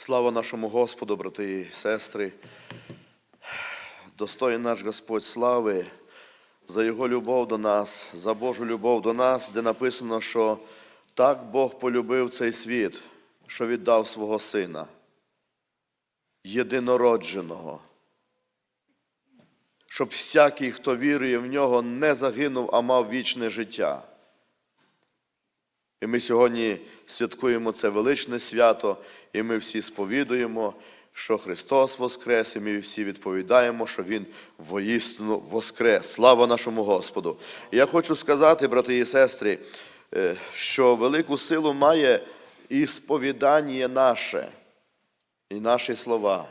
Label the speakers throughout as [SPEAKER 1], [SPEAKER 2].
[SPEAKER 1] Слава нашому Господу, брати і сестри. Достоїн наш Господь слави за Його любов до нас, за Божу любов до нас, де написано, що так Бог полюбив цей світ, що віддав свого Сина, єдинородженого, щоб всякий, хто вірує в нього, не загинув, а мав вічне життя. І ми сьогодні святкуємо це величне свято, і ми всі сповідуємо, що Христос Воскрес, і ми всі відповідаємо, що Він воістину Воскрес. Слава нашому Господу! Я хочу сказати, брати і сестри, е, що велику силу має і сповідання наше, і наші слова.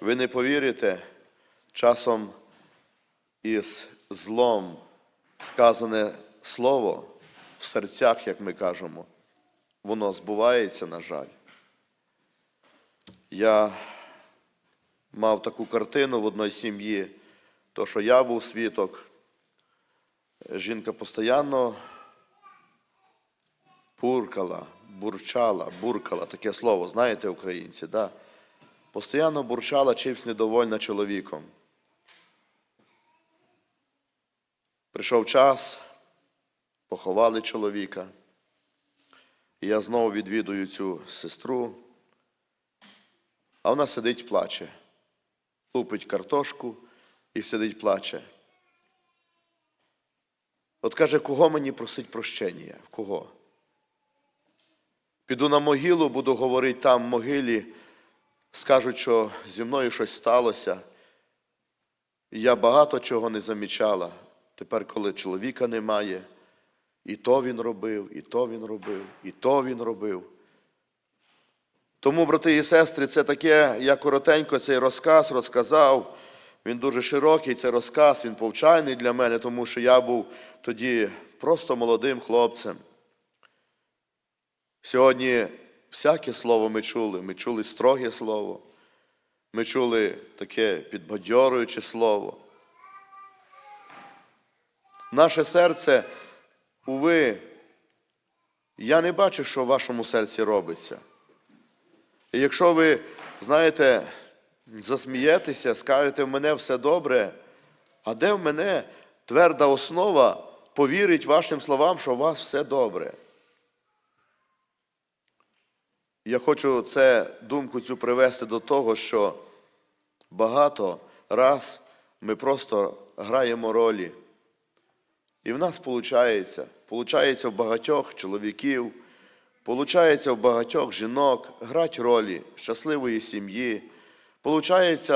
[SPEAKER 1] Ви не повірите, часом із злом сказане слово в серцях, як ми кажемо, воно збувається, на жаль. Я мав таку картину в одній сім'ї, то, що я був свідок, жінка постійно буркала, бурчала, буркала, таке слово, знаєте, українці, да? Постійно бурчала чимсь недовольна чоловіком. Прийшов час, поховали чоловіка. І я знову відвідую цю сестру, а вона сидить плаче, лупить картошку і сидить плаче. От каже, кого мені просить прощення? Кого? Піду на могилу, буду говорити там в могилі, скажуть, що зі мною щось сталося. Я багато чого не замічала. Тепер, коли чоловіка немає, і то він робив, і то він робив, і то він робив. Тому, брати і сестри, це таке, я коротенько цей розказ розказав. Він дуже широкий, цей розказ, він повчальний для мене, тому що я був тоді просто молодим хлопцем. Сьогодні всяке слово ми чули. Ми чули строге слово, ми чули таке підбадьорююче слово. Наше серце, уви, я не бачу, що в вашому серці робиться. І якщо ви, знаєте, засмієтеся, скажете, в мене все добре, а де в мене тверда основа повірить вашим словам, що у вас все добре? Я хочу це думку цю привести до того, що багато раз ми просто граємо ролі. І в нас виходить, виходить в багатьох чоловіків, виходить в багатьох жінок грати ролі щасливої сім'ї, виходить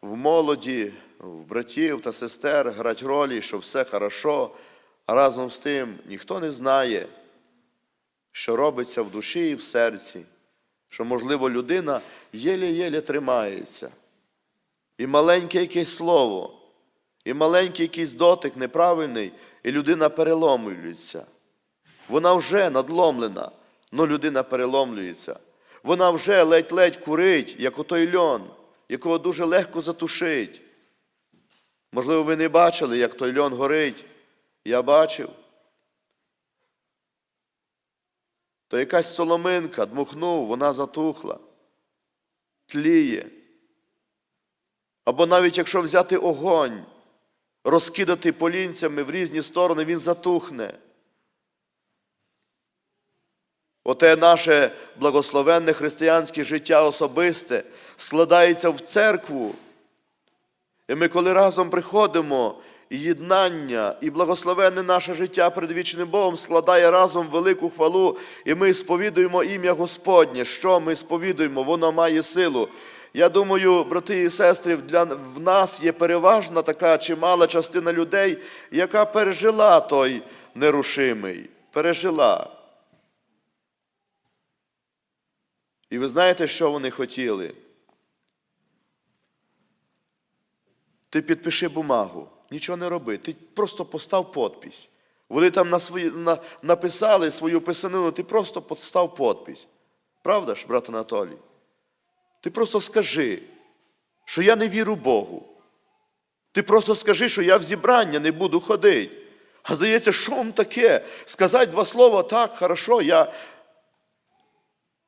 [SPEAKER 1] в молоді, в братів та сестер грати ролі, що все хорошо, а разом з тим ніхто не знає, що робиться в душі і в серці, що, можливо, людина єле-єле тримається. І маленьке якесь слово, і маленький якийсь дотик неправильний, і людина переломлюється. Вона вже надломлена, але людина переломлюється. Вона вже ледь-ледь курить, як отой льон, якого дуже легко затушить. Можливо, ви не бачили, як той льон горить. Я бачив. То якась соломинка дмухнув, вона затухла, тліє. Або навіть якщо взяти огонь, розкидати полінцями в різні сторони, він затухне. Оте наше благословенне християнське життя особисте складається в церкву. І ми, коли разом приходимо, єднання, і благословенне наше життя перед вічним Богом складає разом велику хвалу, і ми сповідуємо ім'я Господнє. Що ми сповідуємо? Воно має силу. Я думаю, брати і сестри, для, в нас є переважна така чимала частина людей, яка пережила той нерушимий. Пережила. І ви знаєте, що вони хотіли? Ти підпиши бумагу, нічого не роби, ти просто постав подпись. Вони там на свої, на, написали свою писанину, ти просто постав подпись. Правда ж, брат Анатолій? Ти просто скажи, що я не вірю Богу. Ти просто скажи, що я в зібрання не буду ходити. А здається, що вам таке? Сказати два слова так, хорошо, я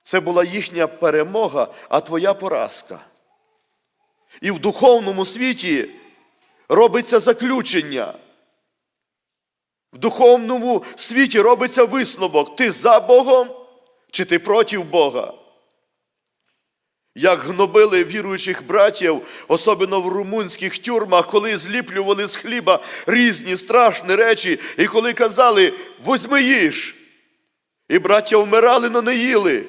[SPEAKER 1] Це була їхня перемога, а твоя поразка. І в духовному світі робиться заключення. В духовному світі робиться висновок. Ти за Богом чи ти проти Бога? Як гнобили віруючих братів, особливо в румунських тюрмах, коли зліплювали з хліба різні страшні речі, і коли казали возьми їж. І браття вмирали, но не їли.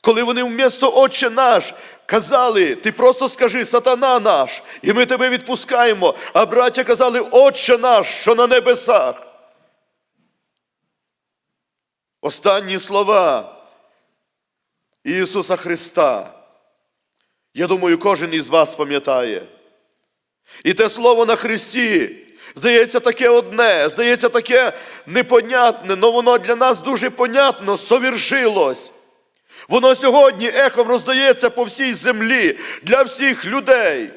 [SPEAKER 1] Коли вони вмісто Отче наш казали, ти просто скажи сатана наш, і ми тебе відпускаємо. А браття казали, Отче наш, що на небесах. Останні слова Ісуса Христа. Я думаю, кожен із вас пам'ятає. І те слово на Христі, здається, таке одне, здається, таке непонятне, але воно для нас дуже понятно, совершилось. Воно сьогодні ехом роздається по всій землі для всіх людей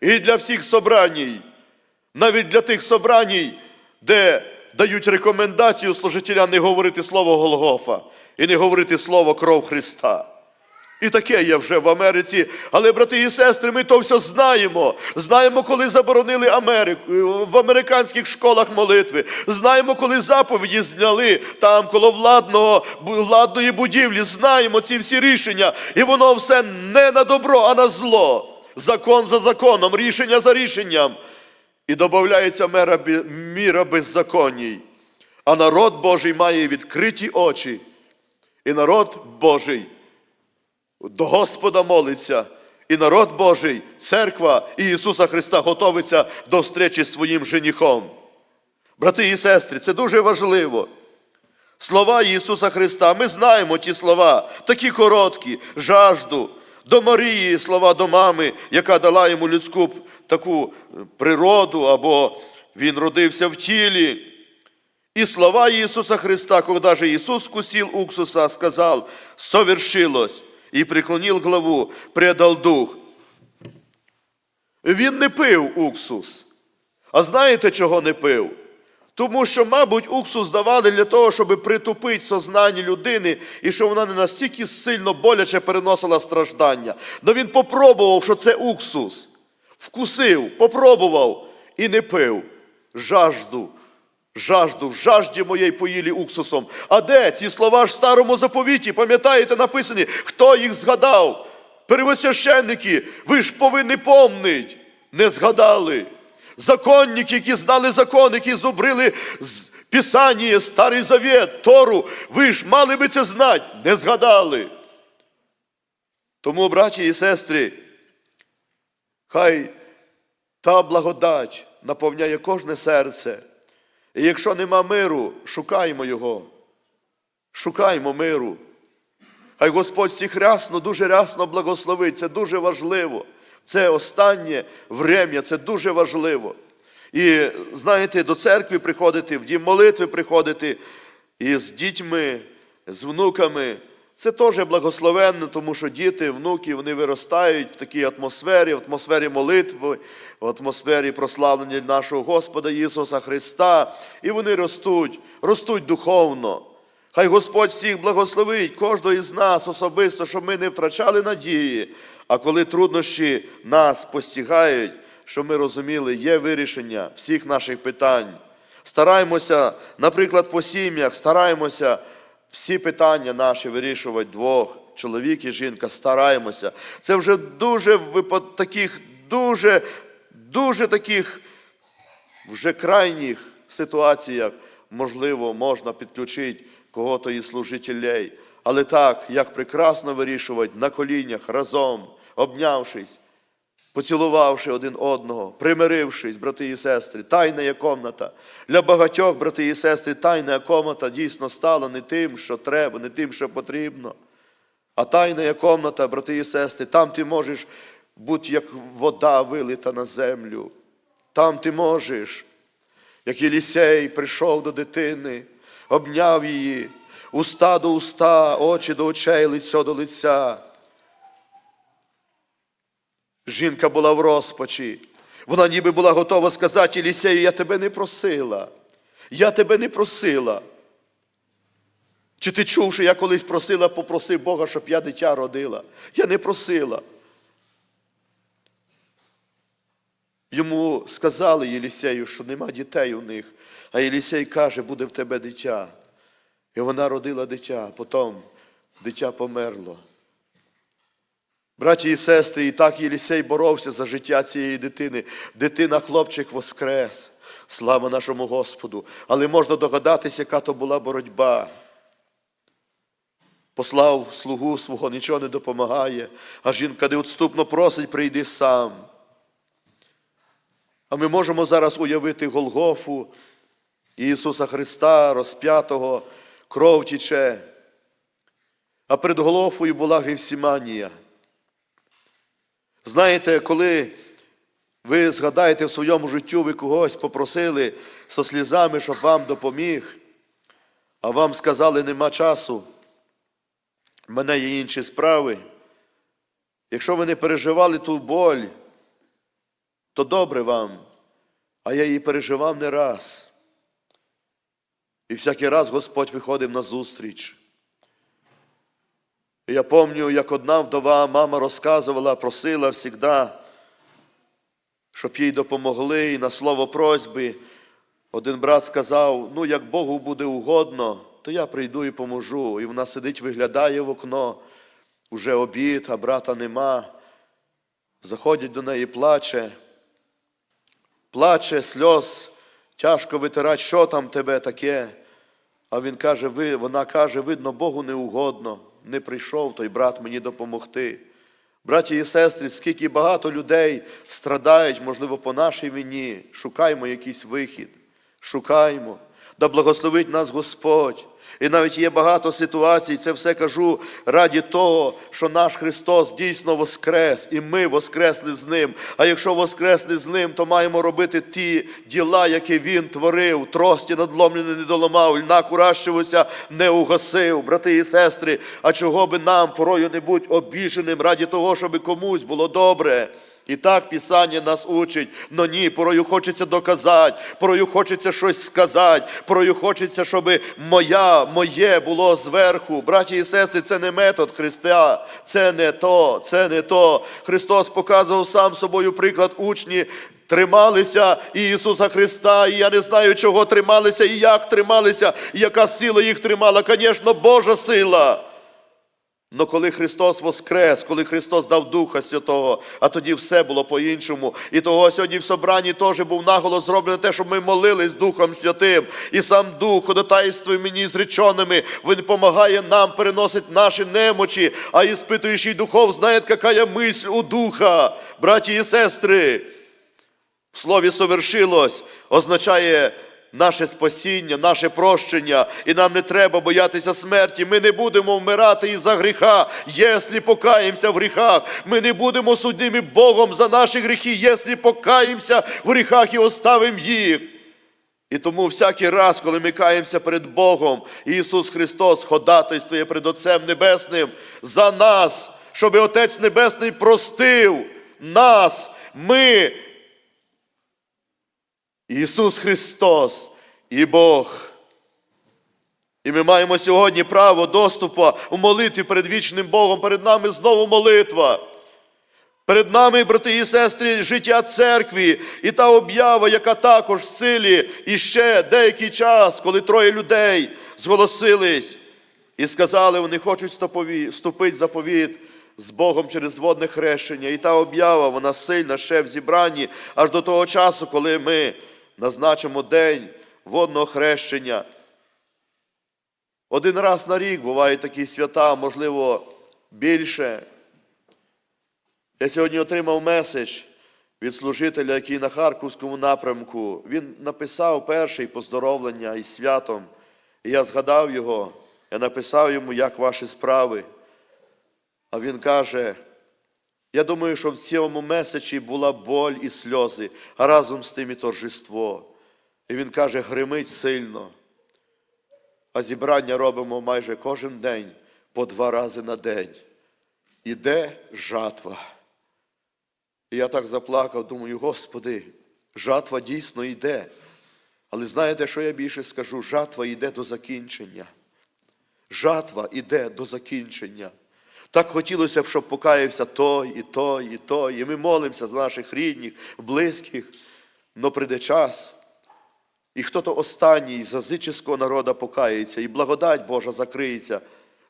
[SPEAKER 1] і для всіх собраній. Навіть для тих собраній, де дають рекомендацію служителям не говорити слово Голгофа і не говорити слово кров Христа. І таке є вже в Америці. Але, брати і сестри, ми то все знаємо. Знаємо, коли заборонили Америку в американських школах молитви. Знаємо, коли заповіді зняли там коло владного, владної будівлі. Знаємо ці всі рішення. І воно все не на добро, а на зло. Закон за законом, рішення за рішенням. І додається міра беззаконній. А народ Божий має відкриті очі. І народ Божий до Господа молиться, і народ Божий, церква і Ісуса Христа готовиться до встречі з своїм женихом. Брати і сестри, це дуже важливо. Слова Ісуса Христа, ми знаємо ті слова, такі короткі, жажду. До Марії слова до мами, яка дала йому людську таку природу, або Він родився в тілі. И слова Иисуса Христа, когда же Иисус вкусил уксуса, сказал, совершилось, и преклонил главу, предал дух. Він не пив уксус. А знаєте, чого не пив? Тому що, мабуть, уксус давали для того, щоб притупити сознання людини, і щоб вона не настільки сильно боляче переносила страждання. Но він попробував, що це уксус. Вкусив, попробував і не пив. Жажду жажду, в жажді моєї поїлі уксусом. А де ці слова ж в старому заповіті, пам'ятаєте, написані, хто їх згадав? Первосвященники, ви ж повинні помнить, не згадали. Законники, які знали закон, які зубрили Писання, Старий Завет, Тору, ви ж мали би це знати, не згадали. Тому, браті і сестри, хай та благодать наповняє кожне серце. І якщо нема миру, шукаймо його. Шукаймо миру. Хай Господь всіх рясно, дуже рясно благословить. Це дуже важливо. Це останнє врем'я, це дуже важливо. І знаєте, до церкви приходити, в дім молитви приходити і з дітьми, з внуками. Це теж благословенно, тому що діти, внуки, вони виростають в такій атмосфері, в атмосфері молитви, в атмосфері прославлення нашого Господа Ісуса Христа. І вони ростуть, ростуть духовно. Хай Господь всіх благословить, кожного із нас особисто, щоб ми не втрачали надії. А коли труднощі нас постігають, щоб ми розуміли, є вирішення всіх наших питань. Стараємося, наприклад, по сім'ях, стараємося всі питання наші вирішувати двох, чоловік і жінка, стараємося. Це вже дуже таких, дуже, дуже таких вже крайніх ситуаціях, можливо, можна підключити кого-то із служителей. Але так, як прекрасно вирішувати на коліннях разом, обнявшись, поцілувавши один одного, примирившись, брати і сестри, тайна є комната. Для багатьох, брати і сестри, тайна комната дійсно стала не тим, що треба, не тим, що потрібно. А тайна є комната, брати і сестри, там ти можеш бути як вода вилита на землю. Там ти можеш, як Єлісей прийшов до дитини, обняв її, уста до уста, очі до очей, лицьо до лиця. Жінка була в розпачі. Вона ніби була готова сказати Єлісею, я тебе не просила. Я тебе не просила. Чи ти чув, що я колись просила, попросив Бога, щоб я дитя родила? Я не просила. Йому сказали Єлісею, що нема дітей у них. А Єлісей каже, буде в тебе дитя. І вона родила дитя, потім дитя померло. Браті і сестри, і так Єлісей боровся за життя цієї дитини. Дитина, хлопчик воскрес. Слава нашому Господу. Але можна догадатися, яка то була боротьба. Послав слугу свого, нічого не допомагає, а жінка неотступно просить, прийди сам. А ми можемо зараз уявити Голгофу Ісуса Христа, розп'ятого, кров тіче. А перед Голгофою була Гевсіманія. Знаєте, коли ви згадаєте в своєму життю, ви когось попросили со слізами, щоб вам допоміг, а вам сказали, нема часу, в мене є інші справи. Якщо ви не переживали ту боль, то добре вам, а я її переживав не раз. І всякий раз Господь виходив на зустріч. Я пам'ятаю, як одна вдова мама розказувала, просила завжди, щоб їй допомогли, і на слово просьби. Один брат сказав: ну, як Богу буде угодно, то я прийду і поможу. І вона сидить, виглядає в окно, уже обід, а брата нема. Заходять до неї, плаче, плаче, сльоз, тяжко витирати, що там тебе таке. А він каже, вона каже, видно, Богу не угодно, не прийшов той брат мені допомогти. Браті і сестри, скільки багато людей страдають, можливо, по нашій вині, шукаймо якийсь вихід, шукаймо, да благословить нас Господь. І навіть є багато ситуацій, це все кажу раді того, що наш Христос дійсно воскрес, і ми воскресли з Ним. А якщо воскресли з Ним, то маємо робити ті діла, які Він творив, трості надломлені не доламав, льна куращивося не угасив, брати і сестри. А чого би нам порою не бути обіженим раді того, щоб комусь було добре. І так Писання нас учить, но ні, порою хочеться доказати, порою хочеться щось сказати, порою хочеться, щоб моя, моє було зверху. Браті і сестри, це не метод Христа, це не то, це не то. Христос показував сам собою приклад учні. Трималися Ісуса Христа, і я не знаю, чого трималися і як трималися, і яка сила їх тримала. Звісно, Божа сила. Но коли Христос воскрес, коли Христос дав Духа Святого, а тоді все було по-іншому. І того сьогодні в собранні теж був наголос зроблений те, щоб ми молились Духом Святим. І сам Дух ходатайствує мені зреченими. Він допомагає нам переносити наші немочі, а іспитуючий духов знає, яка мисль у Духа, браті і сестри. В слові совершилось означає наше спасіння, наше прощення, і нам не треба боятися смерті. Ми не будемо вмирати із-за гріха, якщо покаємося в гріхах. Ми не будемо судними Богом за наші гріхи, якщо покаємося в гріхах і оставимо їх. І тому всякий раз, коли ми каємося перед Богом, Ісус Христос ходатайствує перед Отцем Небесним за нас, щоб Отець Небесний простив нас. Ми Ісус Христос і Бог. І ми маємо сьогодні право доступу у молитві перед вічним Богом. Перед нами знову молитва. Перед нами, брати і сестри, життя церкві і та об'ява, яка також в силі і ще деякий час, коли троє людей зголосились і сказали, вони хочуть вступити в заповіт з Богом через водне хрещення. І та об'ява, вона сильна ще в зібранні, аж до того часу, коли ми назначимо день водного хрещення. Один раз на рік бувають такі свята, можливо, більше. Я сьогодні отримав меседж від служителя, який на Харківському напрямку. Він написав перший поздоровлення із святом. І я згадав його, я написав йому, як ваші справи. А він каже, я думаю, що в цьому меседжі була боль і сльози, а разом з тим і торжество. І він каже, гримить сильно. А зібрання робимо майже кожен день по два рази на день. Іде жатва. І я так заплакав, думаю, Господи, жатва дійсно йде. Але знаєте, що я більше скажу? Жатва йде до закінчення. жатва іде до закінчення. Так хотілося б, щоб покаявся той, і той, і той. І ми молимося за наших рідних, близьких, но прийде час. І хто-то останній з язичського народу покається, і благодать Божа закриється,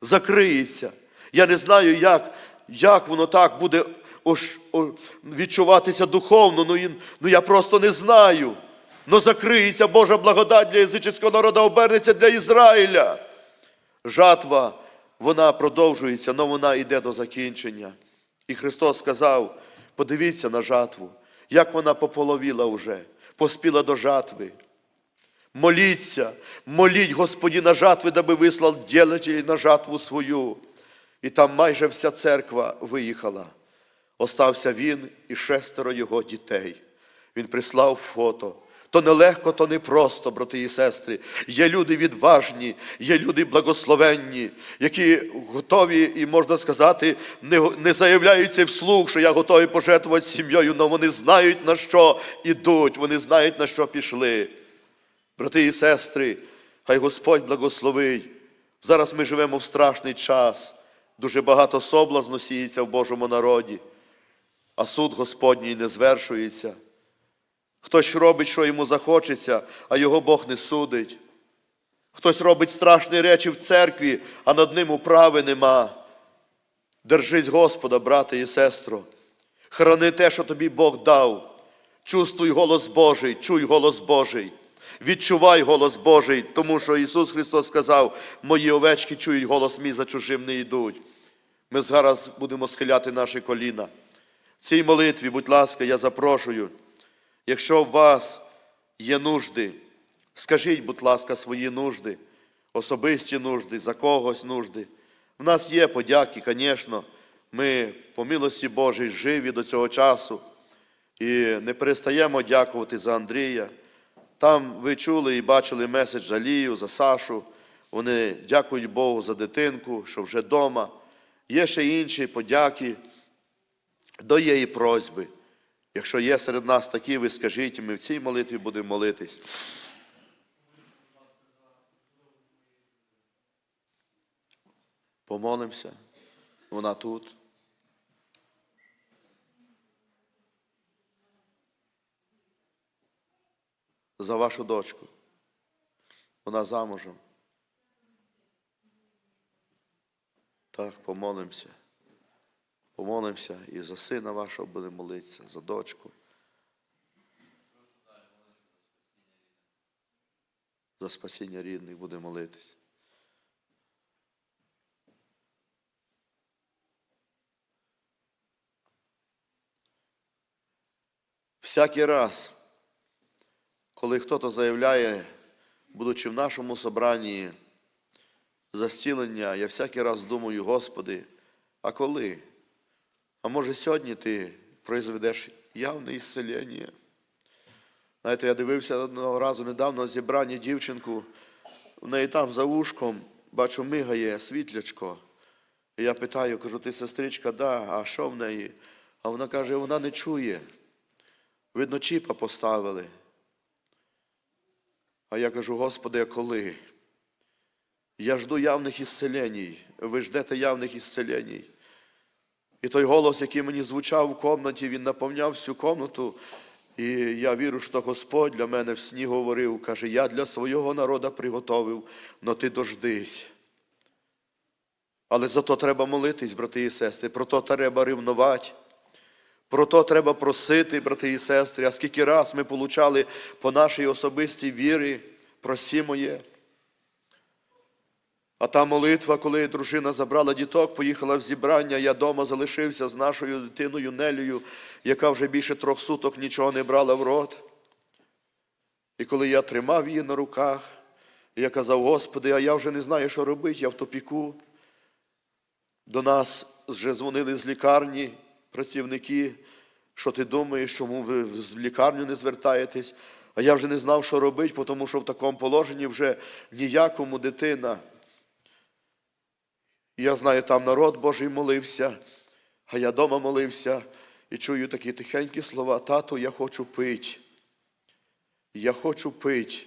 [SPEAKER 1] закриється. Я не знаю, як, як воно так буде ош- о- відчуватися духовно, ну, ну я просто не знаю. Но закриється Божа благодать для язичського народу, обернеться для Ізраїля. Жатва, вона продовжується, але вона йде до закінчення. І Христос сказав: подивіться на жатву, як вона пополовіла вже, поспіла до жатви. Моліться, моліть Господіна жатви, даби вислав ділителі на жатву свою. І там майже вся церква виїхала. Остався він і шестеро його дітей. Він прислав фото. То нелегко, то не просто, брати і сестри. Є люди відважні, є люди благословенні, які готові, і можна сказати, не, не заявляються вслух, що я готовий пожертвувати сім'єю, але вони знають, на що ідуть, вони знають, на що пішли. Брати і сестри, хай Господь благословить. Зараз ми живемо в страшний час. Дуже багато соблазну сіється в Божому народі, а суд Господній не звершується. Хтось робить, що йому захочеться, а його Бог не судить. Хтось робить страшні речі в церкві, а над ним управи нема. Держись Господа, брате і сестро. Храни те, що тобі Бог дав. Чувствуй голос Божий, чуй голос Божий. Відчувай голос Божий, тому що Ісус Христос сказав, мої овечки чують голос мій, за чужим не йдуть. Ми зараз будемо схиляти наші коліна. В цій молитві, будь ласка, я запрошую. Якщо у вас є нужди, скажіть, будь ласка, свої нужди, особисті нужди, за когось нужди. У нас є подяки, звісно, ми по милості Божій живі до цього часу і не перестаємо дякувати за Андрія. Там ви чули і бачили меседж за Лію, за Сашу. Вони дякують Богу за дитинку, що вже вдома. Є ще інші подяки до її просьби. Якщо є серед нас такі, ви скажіть, ми в цій молитві будемо молитись. Помолимося. Вона тут. За вашу дочку. Вона замужем. Так, помолимося. Помолимося і за сина вашого будемо молитися, за дочку. За спасіння рідних будемо молитись. Всякий раз, коли хтось заявляє, будучи в нашому собранні за я всякий раз думаю, Господи, а коли? А може сьогодні ти произведеш явне ісцелення? Знаєте, я дивився одного разу недавно зібрання дівчинку, в неї там за ушком, бачу, мигає світлячко. І я питаю, кажу, ти сестричка, да, а що в неї? А вона каже, вона не чує. Видно, чіпа поставили. А я кажу, Господи, а коли? Я жду явних ісцеленій. Ви ждете явних ісцеленій. І той голос, який мені звучав у комнаті, він наповняв всю комнату. І я вірю, що Господь для мене в сні говорив, каже, я для свого народу приготовив, но ти дождись. Але за то треба молитись, брати і сестри, про то треба ревнувати. Про то треба просити, брати і сестри, а скільки раз ми получали по нашій особистій вірі, просімо є. А та молитва, коли дружина забрала діток, поїхала в зібрання, я вдома залишився з нашою дитиною Нелею, яка вже більше трьох суток нічого не брала в рот. І коли я тримав її на руках, я казав, Господи, а я вже не знаю, що робити, я в топіку. До нас вже дзвонили з лікарні працівники, що ти думаєш, чому ви в лікарню не звертаєтесь? А я вже не знав, що робити, тому що в такому положенні вже ніякому дитина. Я знаю, там народ Божий молився, а я дома молився і чую такі тихенькі слова, тато, я хочу пить. Я хочу пить.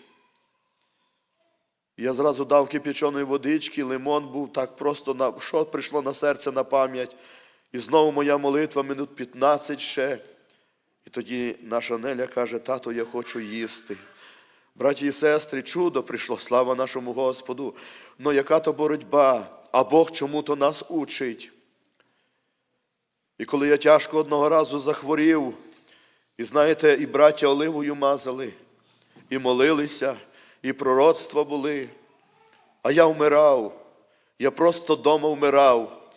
[SPEAKER 1] Я зразу дав кипяченої водички, лимон був так просто, на, що прийшло на серце на пам'ять. І знову моя молитва минут 15 ще. І тоді наша Неля каже, тато, я хочу їсти. Браті і сестри, чудо прийшло, слава нашому Господу. Ну яка то боротьба, а Бог чому-то нас учить. І коли я тяжко одного разу захворів, і знаєте, і браття оливою мазали, і молилися, і пророцтва були, а я вмирав, я просто дома вмирав.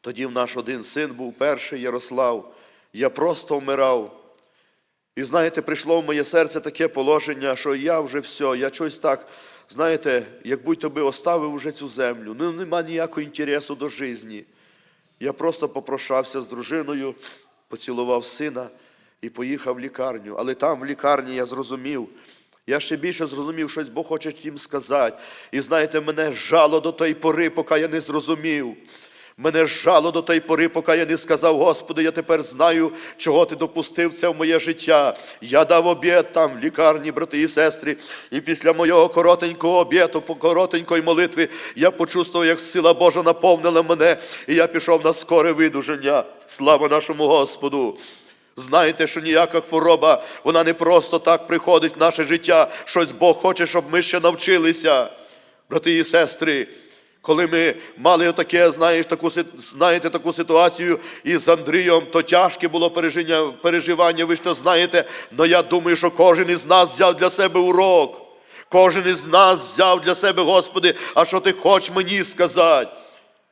[SPEAKER 1] Тоді в наш один син був перший Ярослав, я просто вмирав. І знаєте, прийшло в моє серце таке положення, що я вже все, я щось так, знаєте, як будь-то би оставив уже цю землю. Ну, нема ніякого інтересу до житті. Я просто попрощався з дружиною, поцілував сина і поїхав в лікарню. Але там, в лікарні, я зрозумів, я ще більше зрозумів, щось Бог хоче всім сказати. І знаєте, мене жало до тої пори, поки я не зрозумів. Мене жало до тої пори, поки я не сказав, Господи, я тепер знаю, чого ти допустив це в моє життя. Я дав обід там, в лікарні, брати і сестри, і після моєго коротенького по коротенької молитви, я почувствував, як сила Божа наповнила мене, і я пішов на скоре видуження. Слава нашому Господу! Знаєте, що ніяка хвороба, вона не просто так приходить в наше життя. Щось Бог хоче, щоб ми ще навчилися. Брати і сестри, коли ми мали таке, знаєш, таку, знаєте, таку ситуацію із Андрієм, то тяжке було переживання, ви ж то знаєте, але я думаю, що кожен із нас взяв для себе урок. Кожен із нас взяв для себе, Господи, а що ти хочеш мені сказати?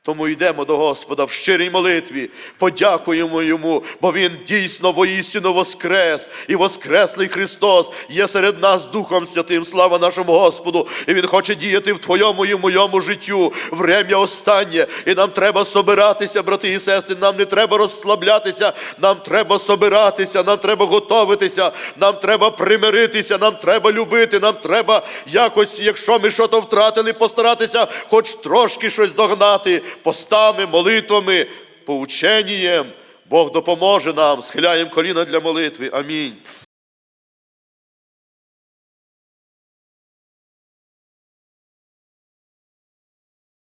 [SPEAKER 1] Тому йдемо до Господа в щирій молитві, подякуємо Йому, бо Він дійсно воістину воскрес, і воскреслий Христос є серед нас Духом Святим, слава нашому Господу. І Він хоче діяти в Твоєму і моєму життю. Врем'я останнє. І нам треба собиратися, брати і сестри. Нам не треба розслаблятися, нам треба собиратися, нам треба готуватися, нам треба примиритися, нам треба любити, нам треба якось, якщо ми щось втратили, постаратися хоч трошки щось догнати постами, молитвами, поученням. Бог допоможе нам, схиляємо коліна для молитви. Амінь.